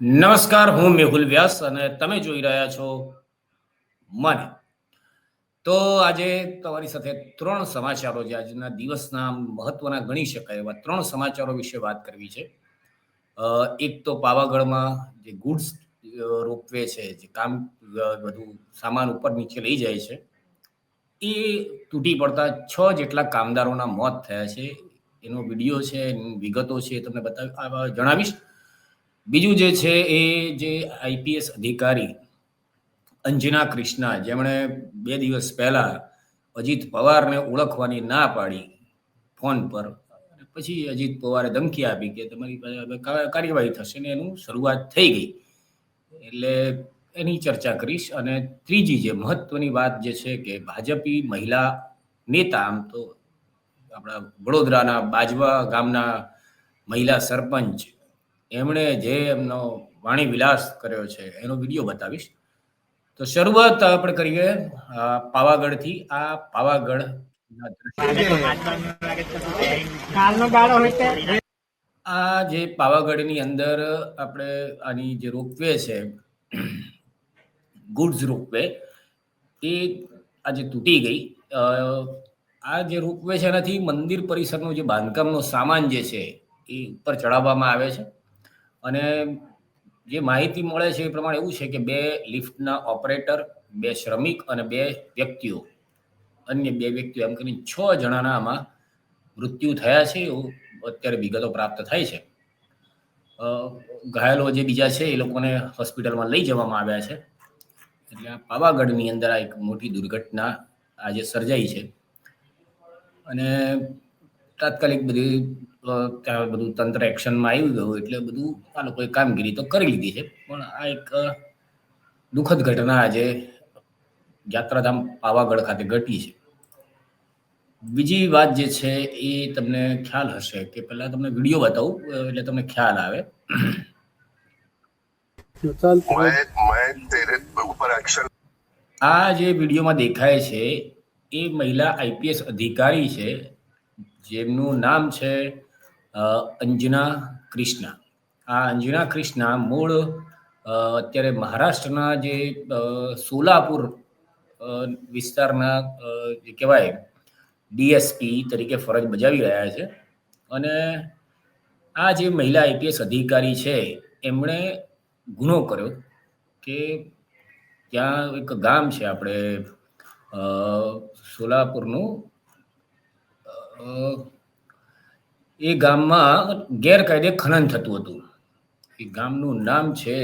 નમસ્કાર, હું મેહુલ વ્યાસ અને તમે જોઈ રહ્યા છો મને. તો આજે તમારી સાથે ત્રણ સમાચારો જે આજના દિવસના મહત્વના ગણી શકાય એવા ત્રણ સમાચારો વિશે વાત કરવી છે. એક તો પાવાગઢમાં જે ગુડ્સ રોપવે છે, જે કામ બધું સામાન ઉપર નીચે લઈ જાય છે. એ તૂટી પડતા છ જેટલા કામદારોના મોત થયા છે. એનો વીડિયો છે, વિગતો છે એ તમને બતાવી જણાવીશ. બીજું જે છે એ જે આઈપીએસ અધિકારી અંજના કૃષ્ણા, જેમણે બે દિવસ પહેલા અજીત પવારને ઓળખવાની ના પાડી ફોન પર પછી અજીત પવારે ધમકી આપી કે તમારી પાસે કાર્યવાહી થશે ને એનું શરૂઆત થઈ ગઈ. એટલે એની ચર્ચા કરીશ. અને ત્રીજી જે મહત્વની વાત જે છે કે ભાજપી મહિલા નેતા, આમ તો આપણા વડોદરાના બાજવા ગામના મહિલા સરપંચ એમણે જે એમનો વાણી વિલાસ કર્યો છે, એનો વીડિયો બતાવીશ. તો શરૂઆત આપણે કરીએ પાવાગઢથી, આ પાવાગઢ આ જે પાવાગઢની અંદર આપણે આની જે રોપવે છે, ગુડ્સ રોપવે, એ આજે તૂટી ગઈ. આ જે રોપવે છે એનાથી મંદિર પરિસરનું જે બાંધકામનો સામાન જે છે, એ ઉપર ચડાવવામાં આવે છે. અને જે માહિતી મળે છે એ પ્રમાણે એવું છે કે બે લિફ્ટના ઓપરેટર, બે શ્રમિક અને બે વ્યક્તિઓ, અન્ય બે વ્યક્તિઓ, એમ કરીને છ જણાના આમાં મૃત્યુ થયા છે એવું અત્યારે વિગતો પ્રાપ્ત થાય છે. ઘાયલો જે બીજા છે એ લોકોને હોસ્પિટલમાં લઈ જવામાં આવ્યા છે. એટલે આ પાવાગઢની અંદર આ એક મોટી દુર્ઘટના આજે સર્જાઈ છે. અને તાત્કાલિક બધી ત્યાં બધું તંત્ર એક્શનમાં આવી ગયું એટલે બધું આ લોકોએ કામગીરી તો કરી લીધી છે. પણ આ એક દુઃખદ ઘટના આજે યાત્રાધામ પાવાગઢ ખાતે ઘટી છે. બીજી વાત જે છે એ તમને ખ્યાલ હશે કે પહેલા તમને વીડિયો બતાવું એટલે તમને ખ્યાલ આવે. આ જે વિડીયોમાં દેખાય છે એ મહિલા આઈપીએસ અધિકારી છે. જેમનું નામ છે અંજના ક્રિષ્ના આ અંજના ક્રિષ્ના મૂળ અત્યારે મહારાષ્ટ્રના જે સોલાપુર વિસ્તારના જે કહેવાય, ડીએસપી તરીકે ફરજ બજાવી રહ્યા છે. અને આ જે મહિલા આઈપીએસ અધિકારી છે, એમણે ગુનો કર્યો કે ત્યાં એક ગામ છે આપણે સોલાપુરનું એ ગામમાં ગેરકાયદે ખનન થતું હતું. એ ગામનું નામ છે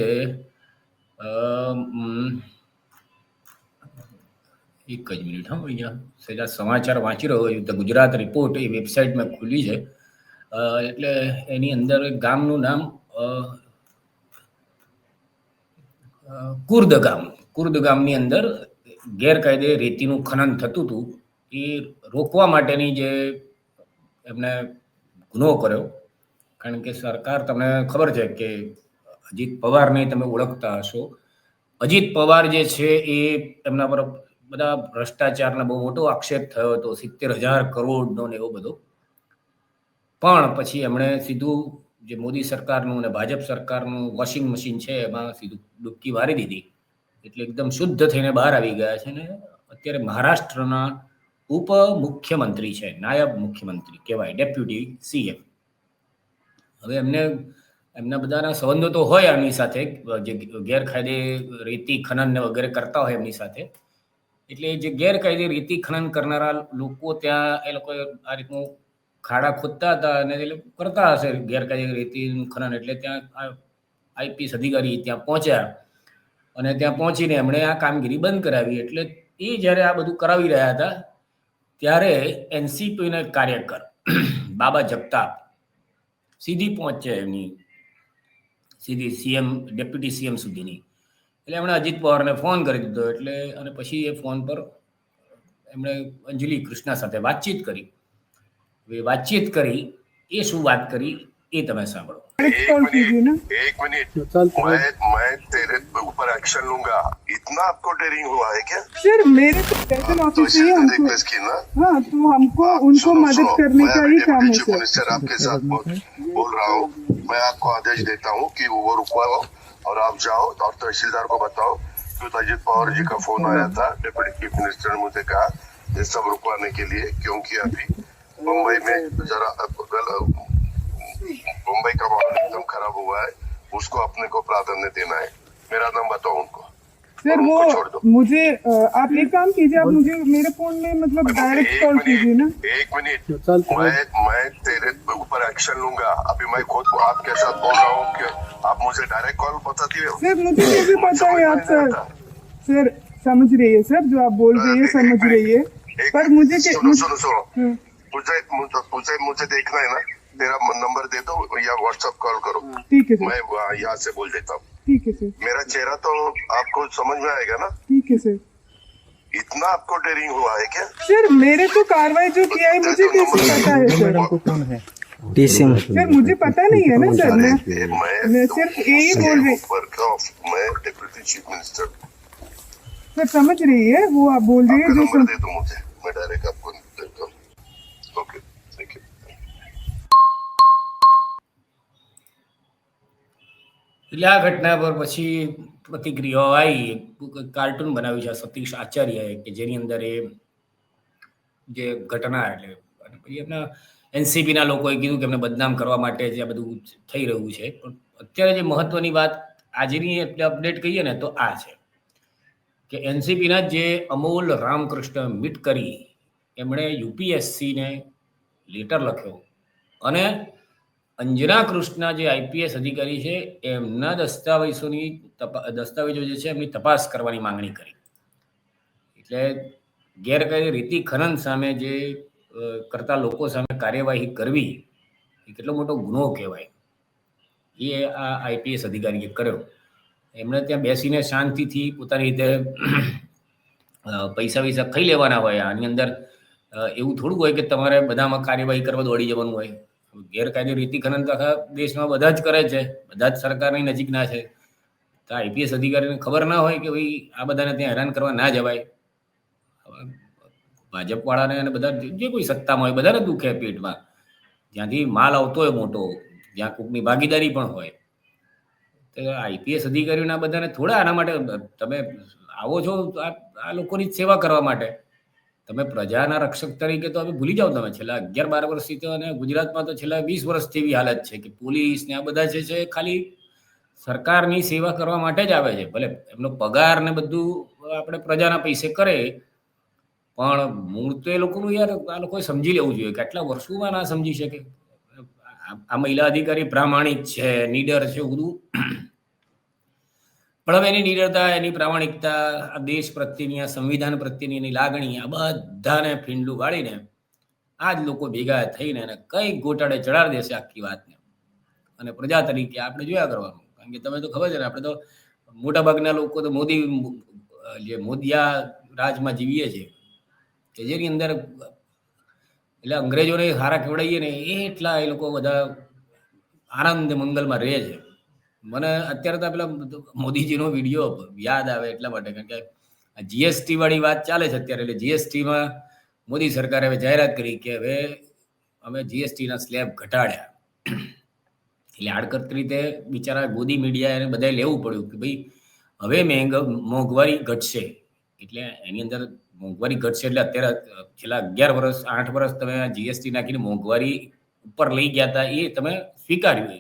એક જ મિનિટ હા, અહીંયા સહેજા સમાચાર વાંચી રહ્યો છું. તો ગુજરાત રિપોર્ટ એ વેબસાઇટ મેં ખુલી છે એટલે એની અંદર ગામનું નામ કુર્દ ગામ. કુર્દ ગામની અંદર ગેરકાયદે રેતીનું ખનન થતું હતું. એ રોકવા માટેની જે એમને ગુનો કર્યો. કારણ કે સરકાર તમને ખબર છે કે અજીત પવારને તમે ઓળખતા હશો. અજીત પવાર જે છે એ એમના પર બધા ભ્રષ્ટાચારનો બહુ મોટો આક્ષેપ થયો હતો, સિત્તેર હજાર કરોડનો ને એવો બધો. પણ પછી એમણે સીધું જે મોદી સરકારનું અને ભાજપ સરકારનું વોશિંગ મશીન છે એમાં સીધું ડૂબકી મારી દીધી. એટલે એકદમ શુદ્ધ થઈને બહાર આવી ગયા છે ને અત્યારે મહારાષ્ટ્રના ઉપ મુખ્યમંત્રી છે, નાયબ મુખ્યમંત્રી કહેવાય, ડેપ્યુટી સીએમ. હવે એમને, એમના બધાના સંબંધો તો હોય આની સાથે, જે ગેરકાયદે રેતી ખનન ને વગેરે કરતા હોય એમની સાથે. એટલે જે ગેરકાયદે રેતી ખનન કરનારા લોકો ત્યાં એ લોકો આ રીતનું ખાડા ખોદતા હતા અને એ લોકો કરતા હશે ગેરકાયદે રેતીનું ખનન. એટલે ત્યાં આઈપીએસ અધિકારી ત્યાં પહોંચ્યા અને ત્યાં પહોંચીને એમણે આ કામગીરી બંધ કરાવી. એટલે એ જ્યારે આ બધું કરાવી રહ્યા હતા ત્યારે એનસીપીના કાર્યકર બાબા જગતાપ સીધી પહોંચે એમની, સીધી સીએમ, ડેપ્યુટી સીએમ સુધીની. એટલે એમણે અજીત પવારને ફોન કરી દીધો એટલે અને પછી એ ફોન પર એમણે અંજલિ કૃષ્ણા સાથે વાતચીત કરી. વાતચીત કરી, એ શું વાત કરી? એ તમે સાંભળો एक कॉल कीजिए ना मिनट एक मिनट चल मैं मैं तेरे ऊपर एक्शन लूंगा इतना आपको डेयरिंग हुआ है क्या सर मेरे को स्पेशल तो ऑफिस इसी चाहिए ने हमको रिक्वेस्ट की ना हाँ तो हमको उनको सुनो, मदद सुनो, करने मैं का अभी ही काम है डिप्टी चीफ सर मिनिस्टर आपके साथ बोल बोल रहा हूँ मैं आपको आदेश देता हूँ कि वो रुकवाओ और आप जाओ और तहसीलदार को बताओ कि अजित पवार जी का फोन आया था डिप्टी चीफ मिनिस्टर ने मुझे कहा ये सब रुकवाने के लिए क्योंकि अभी मुंबई में जरा गल- मुंबई का माहौल एकदम खराब हुआ है उसको अपने को प्राधान्य देना है। मेरा नाम बताओ उनको। सर वो मुझे आप एक काम कीजिए आप मुझे मेरे फ़ोन में मतलब डायरेक्ट कॉल कीजिए ना। एक मिनट। मैं मैं तेरे ऊपर एक्शन लूँगा। अभी मैं खुद आपके साथ बोल रहा हूँ कि आप मुझे डायरेक्ट कॉल बताती हो। सर मुझे ये भी पता है आप समझ सर। सर समझ रही है सर जो आप बोल रही है समझ रही है। पर मुझे सुनो सुनो सुनो। हाँ, मुझे मुझे देखना है ना। तेरा नंबर दे दो या व्हाट्सएप कॉल करो। ठीक है मैं यहाँ से बोल देता हूँ। ठीक है सर। मेरा चेहरा तो आपको समझ में आएगा ना? ठीक है सर। इतना आपको डेरिंग हुआ है क्या? सर मेरे तो कार्रवाई जो किया है मुझे कैसे पता है सर? कौन है? सर मुझे पता नहीं है ना सर मैं सिर्फ़ यही बोल रही मैं डिप्टी चीफ मिनिस्टर सर समझ रही है वो आप बोल रही है जो दे दो मुझे। मैं डायरेक्ट आपको ओके એટલે આ ઘટના પર પછી પ્રતિક્રિયાઓ આવી. કાર્ટૂન બનાવ્યું છે સતીશ આચાર્યએ, કે જેની અંદર એ જે ઘટના એટલે પછી એમના એનસીપીના લોકોએ કીધું કે એમને બદનામ કરવા માટે જે આ બધું થઈ રહ્યું છે. પણ અત્યારે જે મહત્વની વાત આજની અપડેટ કહીએ ને તો આ છે કે એનસીપીના જે અમોલ રામકૃષ્ણ મિટકરી, એમણે યુપીએસસીને લેટર લખ્યો અને અંજના કૃષ્ણા જે આઈપીએસ અધિકારી છે, એમના દસ્તાવેજોની દસ્તાવેજો જે છે, એમની તપાસ કરવાની માંગણી કરી. એટલે ગેરકાયદે રીતિ ખનન સામે જે કરતા લોકો સામે કાર્યવાહી કરવી, એ કેટલો મોટો ગુનો કહેવાય. એ આ આઈપીએસ અધિકારીએ કર્યો. એમણે ત્યાં બેસીને શાંતિથી પોતાની રીતે પૈસા વૈસા ખાઈ લેવાના હોય, આની અંદર એવું થોડું હોય કે તમારે બધામાં કાર્યવાહી કરવા દોડી જવાનું હોય. ગેરકાયદે રીતિ ખનન તો આખા દેશમાં બધા જ કરે છે. બધા જ સરકારની નજીકના છે. તો આઈપીએસ અધિકારીને ખબર ના હોય કે ભાઈ આ બધાને ત્યાં હેરાન કરવા ના જવાય. ભાજપવાળાને અને બધા જે- કોઈ સત્તામાં હોય બધાને દુખે પેટમાં. જ્યાંથી માલ આવતો હોય મોટો, જ્યાં કોકની ભાગીદારી પણ હોય. તો આઈપીએસ અધિકારીઓના બધાને થોડા આના માટે, તમે આવો છો આ લોકોની સેવા કરવા માટે. તમે પ્રજાના રક્ષક તરીકે તો હવે ભૂલી જાઓ તમે. છેલ્લા અગિયાર બાર વર્ષથી તો અને ગુજરાતમાં તો છેલ્લા વીસ વર્ષથી એવી હાલત છે કે પોલીસ ને આ બધા જે છે ખાલી સરકારની સેવા કરવા માટે જ આવે છે. ભલે એમનો પગાર ને બધું આપણે પ્રજાના પૈસે કરે, પણ મૂળ તો એ લોકોનું યાર આ લોકોએ સમજી લેવું જોઈએ કે આટલા વર્ષોમાં ના સમજી શકે. આ મહિલા અધિકારી પ્રામાણિક છે, નીડર છે, બધું પણ હવે એની નિડરતા એની પ્રામાણિકતા, આ દેશ પ્રત્યેની, આ સંવિધાન પ્રત્યેની, એની લાગણી, આ બધાને ફીંડલું વાળીને આ જ લોકો ભેગા થઈને એને કઈ ગોટાળે ચડાડી દેશે આખી વાતને. અને પ્રજા તરીકે આપણે જોયા કરવાનું. કારણ કે તમે તો ખબર છે ને, આપણે તો મોટાભાગના લોકો તો મોદી, જે મોદીયા રાજમાં જીવીએ છીએ, કે જેની અંદર એટલે અંગ્રેજોને હારા કેવડાવીએ ને, એટલા એ લોકો બધા આનંદ મંગલમાં રહે છે. મને અત્યારે તો પેલા મોદીજીનો વીડિયો યાદ આવે એટલા માટે, કારણ કે જીએસટી વાળી વાત ચાલે છે અત્યારે, એટલે જીએસટીમાં મોદી સરકારે હવે જાહેરાત કરી કે હવે અમે જીએસટીના સ્લેબ ઘટાડ્યા. એટલે આડકત રીતે બિચારા ગોદી મીડિયા એને બધાએ લેવું પડ્યું કે ભાઈ હવે મેંગ, મોંઘવારી ઘટશે. એટલે એની અંદર મોંઘવારી ઘટશે એટલે અત્યારે છેલ્લા અગિયાર વર્ષ આઠ વર્ષ તમે જીએસટી નાખીને મોંઘવારી ઉપર લઈ ગયા હતા એ તમે સ્વીકાર્યું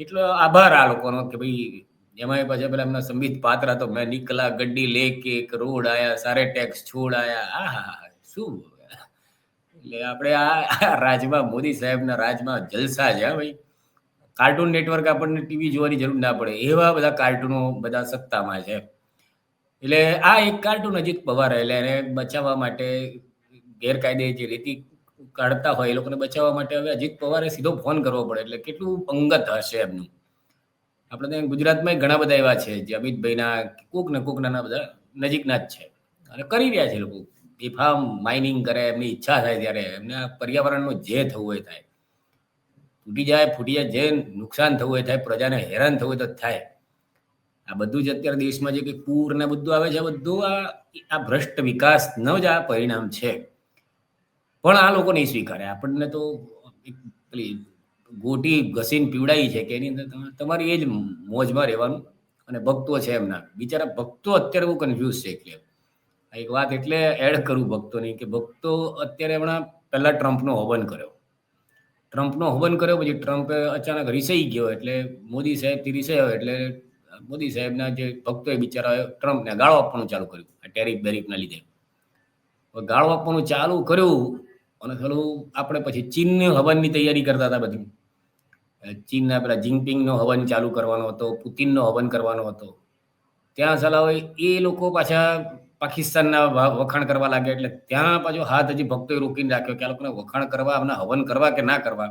એટલો આભાર આ લોકોનો કે ભાઈ એમાંય પાછા પેલા એમના સંબિત પાત્રા તો મેં નીકળા ગડ્ડી લે કે એક રોડ આયા, સારે ટેક્સ છોડ આયા. આહા શું એટલે આપણે આ રાજમાં મોદી સાહેબના રાજમાં જલસા છે, હા ભાઈ. કાર્ટૂન નેટવર્ક આપણને ટીવી જોવાની જરૂર ના પડે. એવા બધા કાર્ટૂનો બધા સત્તામાં છે. એટલે આ એક કાર્ટૂન અજીત પવાર એટલે એને બચાવવા માટે ગેરકાયદે જે રીતિ કાઢતા હોય એ લોકોને બચાવવા માટે હવે અજીત પવારે સીધો ફોન કરવો પડે. એટલે કેટલું અંગત હશે એમનું. આપણે ત્યાં ગુજરાતમાં ઘણા બધા એવા છે જે અમિતભાઈના કોક ને કોક નાના બધા નજીકના જ છે. અને કરી રહ્યા છે લોકો. બેફામ માઇનિંગ કરે, એમની ઈચ્છા થાય ત્યારે. એમને પર્યાવરણનું જે થવું હોય થાય. તૂટી જાય, ફૂટી જાય, જે નુકસાન થવું હોય થાય, પ્રજાને હેરાન થવું હોય તો થાય. આ બધું જ અત્યારે દેશમાં જે કંઈ પૂર ને બધું આવે છે બધું આ આ ભ્રષ્ટ વિકાસનો જ આ પરિણામ છે. પણ આ લોકો નહીં સ્વીકારે. આપણને તો પેલી ગોટી ઘસીને પીવડાવી છે કે એની અંદર તમારી એ જ મોજમાં રહેવાનું અને ભક્તો છે એમના. બિચારા ભક્તો અત્યારે બહુ કન્ફ્યુઝ છે એટલે. એક વાત એટલે એડ કરું ભક્તોની કે ભક્તો અત્યારે હમણાં પહેલા ટ્રમ્પનો હવન કર્યો. ટ્રમ્પનો હવન કર્યો પછી ટ્રમ્પે અચાનક રિસાઈ ગયો એટલે મોદી સાહેબથી રિસાયો એટલે મોદી સાહેબના જે ભક્તોએ બિચારા ટ્રમ્પને ગાળો આપવાનું ચાલુ કર્યું. આ ટેરિફ બેરિફના લીધે. ગાળો આપવાનું ચાલુ કર્યું અને થોડું આપણે પછી ચીનને હવનની તૈયારી કરતા હતા બધી. ચીનના પેલા જિંગપિંગનો હવન ચાલુ કરવાનો હતો, પુતિનનો હવન કરવાનો હતો. ત્યાં સલાહ એ લોકો પાછા પાકિસ્તાનના વખાણ કરવા લાગ્યા એટલે ત્યાં પાછો હાથ હજી ભક્તોએ રોકીને રાખ્યો કે આ લોકોને વખાણ કરવા, આમના હવન કરવા કે ના કરવા.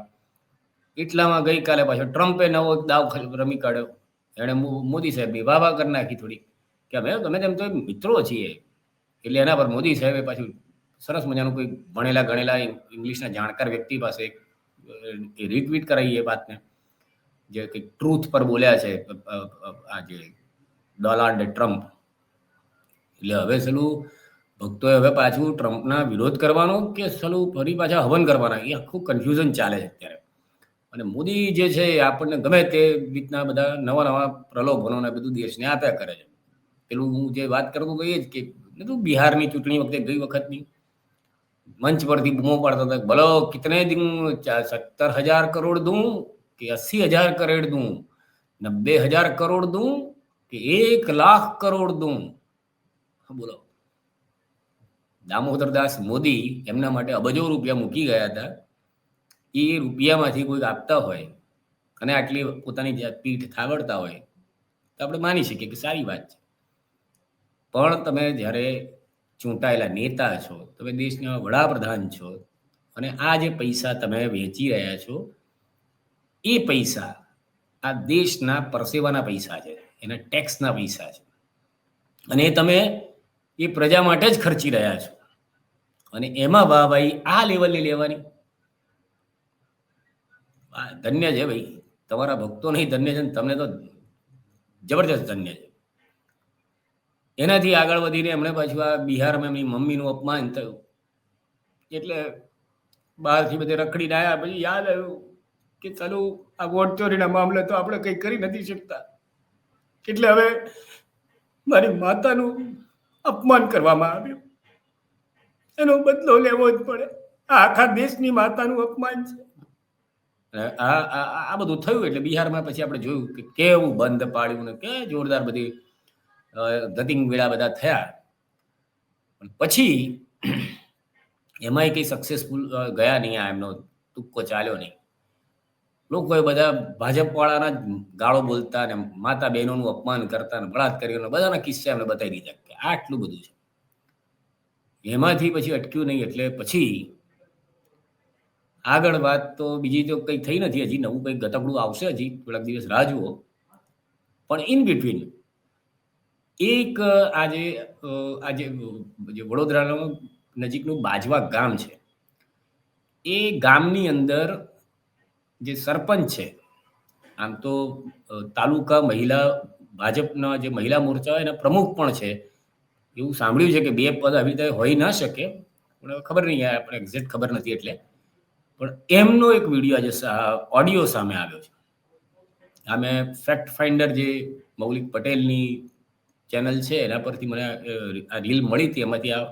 એટલામાં ગઈકાલે પાછો ટ્રમ્પે નવો દાવ રમી કાઢ્યો. એણે મોદી સાહેબની વાહ વાહ કરી નાખી થોડી. કે અમે તમે તેમ તો મિત્રો છીએ. એટલે એના પર મોદી સાહેબે પાછું સરસ મજાનું કોઈ ભણેલા ગણેલા ઇંગ્લિશના જાણકાર વ્યક્તિ પાસે રીટ્વીટ કરાવી એ વાતને. જે કંઈક ટ્રુથ પર બોલ્યા છે આ જે ડોનાલ્ડ ટ્રમ્પ. એટલે હવે સલું ભક્તોએ હવે પાછું ટ્રમ્પના વિરોધ કરવાનો કે સલું ફરી પાછા હવન કરવાના? એ આખું કન્ફ્યુઝન ચાલે છે અત્યારે. અને મોદી જે છે એ આપણને ગમે તે રીતના બધા નવા નવા પ્રલોભનોને બધું દેશને આપ્યા કરે છે. પેલું હું જે વાત કરતો હતો એ જ કે બિહારની ચૂંટણી વખતે ગઈ વખતની મંચ પરથી બૂમો પાડતા હતા બોલો કિતને दिन सत्तर हजार करोड़ दूं कि अस्सी हजार करोड़ दूं नब्बे हजार करोड़ दूं कि एक लाख करोड़ दूं હા, બોલો દામોદરદાસ મોદી એમના માટે અબજો રૂપિયા મૂકી ગયા હતા એ રૂપિયામાંથી કોઈક આપતા હોય અને આટલી પોતાની જે પીઠ થાવડતા હોય તો આપણે માની શકીએ કે સારી વાત છે પણ તમે જ્યારે ચૂંટાયેલા નેતા છો તમે દેશના વડાપ્રધાન છો અને આ જે પૈસા તમે વેચી રહ્યા છો, એ પૈસા આ દેશના પરસેવાના પૈસા છે, એના ટેક્સના પૈસા છે. અને એ તમે એ પ્રજા માટે જ ખર્ચી રહ્યા છો. અને એમાં વાહવાઈ આ લેવલની લેવાની. ધન્ય છે ભાઈ, તમારા ભક્તો નહીં ધન્ય છે તમને તો જબરજસ્ત ધન્ય છે. એનાથી આગળ વધીને એમણે પાછું આ બિહારમાં એમની મમ્મીનું અપમાન થયું. એટલે બહારથી બધે રખડીને આવ્યા પછી યાદ આવ્યું કે ચાલો, આ વોટ ચોરીના મામલે તો આપણે કંઈ કરી નથી શકતા. એટલે હવે મારી માતાનું અપમાન કરવામાં આવ્યું. એનો બદલો લેવો જ પડે. આ આખા દેશની માતાનું અપમાન છે. આ- આ બધું થયું એટલે બિહારમાં પછી આપણે જોયું કે કેવું બંધ પાડ્યું ને કે જોરદાર બધી વેળા બધા થયા. પછી એમાંય કંઈ સક્સેસફુલ ગયા નહીં આ એમનો તુક્કો ચાલ્યો નહીં. લોકોએ બધા ભાજપવાળાના ગાળો બોલતા ને માતા બહેનોનું અપમાન કરતા ને બળાત્કારીઓને બધાના કિસ્સા એમને બતાવી દીધા કે આટલું બધું છે. એમાંથી પછી અટક્યું નહીં એટલે પછી આગળ વાત તો બીજી તો કંઈ થઈ નથી હજી, નવું કંઈક ગતકડું આવશે હજી થોડાક દિવસ રાહ જુઓ. પણ ઇન બિટવીન એક આજે આજે જે વડોદરાનું નજીકનું બાજવા ગામ છે. એ ગામની અંદર જે સરપંચ છે, આમ તો તાલુકા મહિલા, ભાજપના જે મહિલા મોરચા એના પ્રમુખ પણ છે. એવું સાંભળ્યું છે કે બે પદ આવી રીતે હોઈ ન શકે, પણ ખબર નહીં, આપણે એક્ઝેક્ટ ખબર નથી એટલે. પણ એમનો એક વીડિયો આજે ઓડિયો સામે આવ્યો છે. આ મેં ફેક્ટ ફાઇન્ડર જે મૌલિક પટેલની ચેનલ છે એના પરથી મને આ રીલ મળી હતી. એમાંથી આ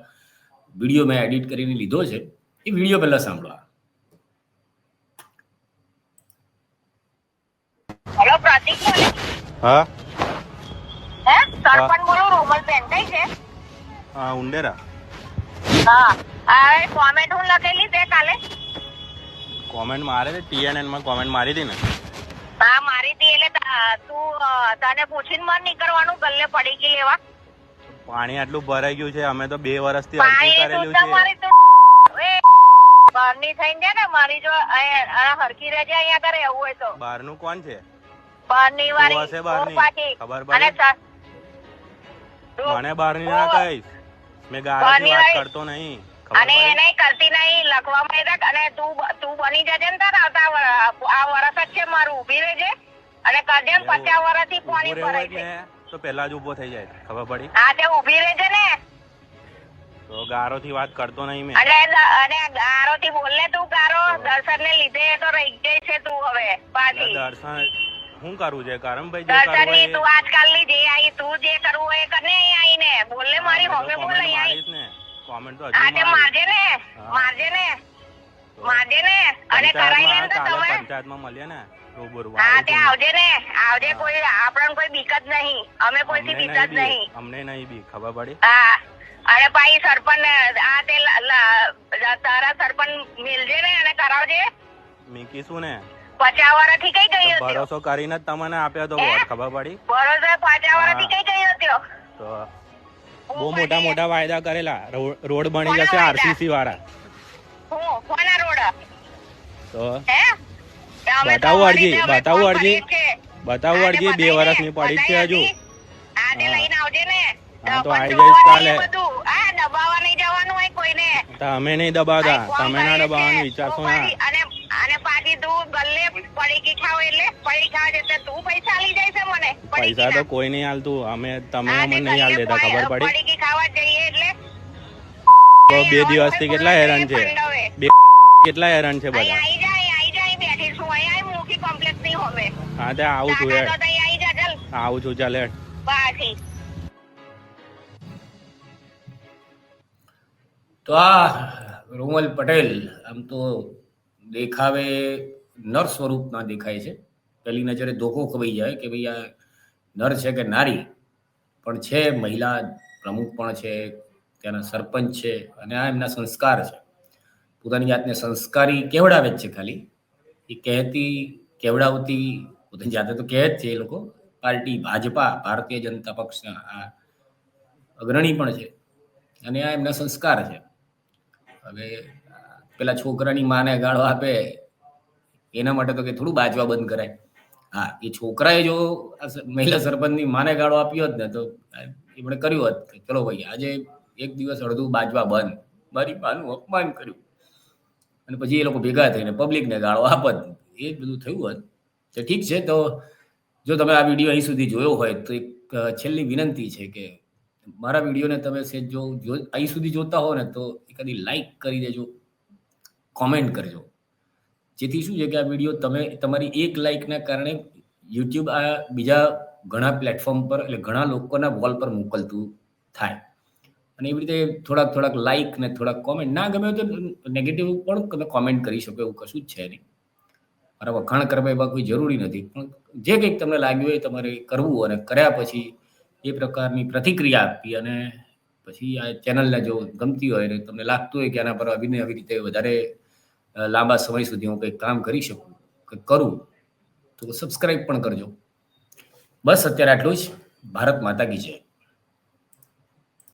વીડિયો મેં એડિટ કરીને લીધો છે. એ વીડિયો પહેલા સાંભળો આ. હેલો પ્રતિક બોલે. હા? હે? સરપંચ બોલો રોમલ બેન કઈ છે? હા ઉંડેરા. હા. આ કોમેન્ટ હું લખેલી તે કાલે. કોમેન્ટ મારે છે ટીએનએનમાં કોમેન્ટ મારી હતી ને. હા મારી હતી એટલે તું તને પૂછીને મન નીકળવાનું ગલ્લે પડી ગઈ લેવા પાણી આટલું ભરાઈ ગયું છે અમે તો બે વર્ષથી અરજી કરેલું છે. મારી તો બહારની થઈને જાય ને મારી જો અહીંયા આ હરખી રહેજે અહીંયા આગળ રહેવું હોય તો. બહારનું કોણ છે? બહારની વાળી હશે બહારની? ખબર પડી? મને બહારની ના કહીશ. મેં બહારની વાત કરતો નહીં. અને એને કરતી નહીં લખવામાં માંડ્યા અને તું તું બની જજે ને તારા આવતા આ વરસ જ છે મારું ઊભી રહેજે અને કરજે ને. પચાસ વર્ષથી પાણી ભરાય છે. તો પહેલા જ ઊભો થઈ જાય ખબર પડી? હા તે ઊભી રહેજે ને. તો ગારોથી વાત કરતો નહીં મેં. અને અને ગારો થી બોલ ને તું ગારો દર્શન ને લીધે તો રહી ગઈ છે તું હવે પાછી. દર્શન હું કરવું છે કરમભાઈ જે કરવું હોય તું આજકાલની જે આઈ તું જે કરવું હોય એ કરને આઈને. બોલને મારી હોમે બોલ આઈ. ને. કોમેન્ટ તો હજુ. મારજે ને મારજે ને. મારજે ને. અને કરાઈ લે તો તમે. પંચાયતમાં મળીએ ને રૂબરૂ હા તે આવજે ને. આવજે કોઈ આપણને કોઈ બીક જ નહીં. અમે કોઈથી બીક જ નહીં. અમને નહીં બી ખબર પડી? હા. અરે ભાઈ સરપંચ આ તે તારા સરપંચ મિલજે ને અને કરાવજે. મીકીશું ને? કઈ ગઈ હતી? ભરોસો કરીને જ તમને આપ્યો તો? ખબર પડી? ભરોસે વાળા થી કઈ ગઈ હતી? તો બહુ મોટા મોટા વાયદા કરેલા. રોડ બની જશે? આરસીસી વાળા. તો? બતાવું અરજી, બતાવો અરજી. બતાવો અરજી બે વર્ષની પડી છે હજુ. હા. તો આવી જઈશ કાલે. દબાવવા નહીં દબાવતા. તમે ના દબાવવાનું વિચારશો ના. એટલે તું પૈસા આલી જાય છે મને. પૈસા તો કોઈ નહીં હાલતું અમે તમે અમને નહીં હાલ દેતા ખબર પડી- પડી? ખાવા જઈએ એટલે. તો બે દિવસથી કેટલા હેરાન છે? બે કેટલા હેરાન છે બધા? આઈ જા આઈ જા બેઠી છું. અહીં આઈ મૂકી કોમ્પ્લેક્સની હોમે હા તે આવું છું હેડ. તો અહીં આઈ જા ચાલ. આવું છું ચાલ હેડ. તો આ રોમલ પટેલ આમ તો દેખાવે નર સ્વરૂપમાં દેખાય છે. પહેલી નજરે ધોકો ખવાઈ જાય કે ભાઈ આ નર છે કે નારી, પણ છે મહિલા પ્રમુખ પણ છે, ત્યાંના સરપંચ છે, અને આ એમના સંસ્કાર છે. પોતાની જાતને સંસ્કારી કેવડાવે જ છે ખાલી. એ કહેતી, કેવડાવતી, પોતાની જાતે તો કહે જ છે એ લોકો, પાર્ટી ભાજપા, ભારતીય જનતા પક્ષના આ અગ્રણી પણ છે. અને આ એમના સંસ્કાર છે. હવે પેલા છોકરાની માને ગાળો આપે, એના માટે તો કે થોડું બાજવા બંધ કરાય. હા, એ છોકરાએ જો મહિલા સરપંચની માને ગાળો આપ્યો હોત ને, તો એમણે કર્યું હોત કે ચલો ભાઈ, આજે એક દિવસ અડધું બાજવા બંધ. મારી માનું અપમાન કર્યું. અને પછી એ લોકો ભેગા થઈને પબ્લિકને ગાળો આપત એ જ બધું થયું હોત. તો ઠીક છે, તો જો તમે આ વીડિયો અહીં સુધી જોયો હોય, તો એક છેલ્લી વિનંતી છે કે મારા વિડીયોને તમે સેજ જો અહીં સુધી જોતા હો ને, તો એકાદી લાઈક કરી દેજો. કોમેન્ટ કરજો. જેથી શું છે કે આ વીડિયો તમે, તમારી એક લાઇકના કારણે યુટ્યુબ આ બીજા ઘણા પ્લેટફોર્મ પર એટલે ઘણા લોકોના વોલ પર મોકલતું થાય. અને એવી રીતે થોડાક થોડાક લાઇક ને થોડાક કોમેન્ટ ના ગમે તો નેગેટિવ પણ તમે કોમેન્ટ કરી શકો, એવું કશું જ છે નહીં. મારા વખાણ કરવા એવા કોઈ જરૂરી નથી, પણ જે કંઈક તમને લાગ્યું હોય તમારે કરવું અને કર્યા પછી એ પ્રકારની પ્રતિક્રિયા આપવી અને પછી આ ચેનલને જો ગમતી હોય ને તમને લાગતું હોય કે આના પર અભિનય આવી રીતે વધારે લાંબા સમય સુધી હું કંઈક કામ કરી શકું, કંઈક કરું, તો સબસ્ક્રાઈબ પણ કરજો. બસ, અત્યારે આટલું જ. ભારત માતા કી જય.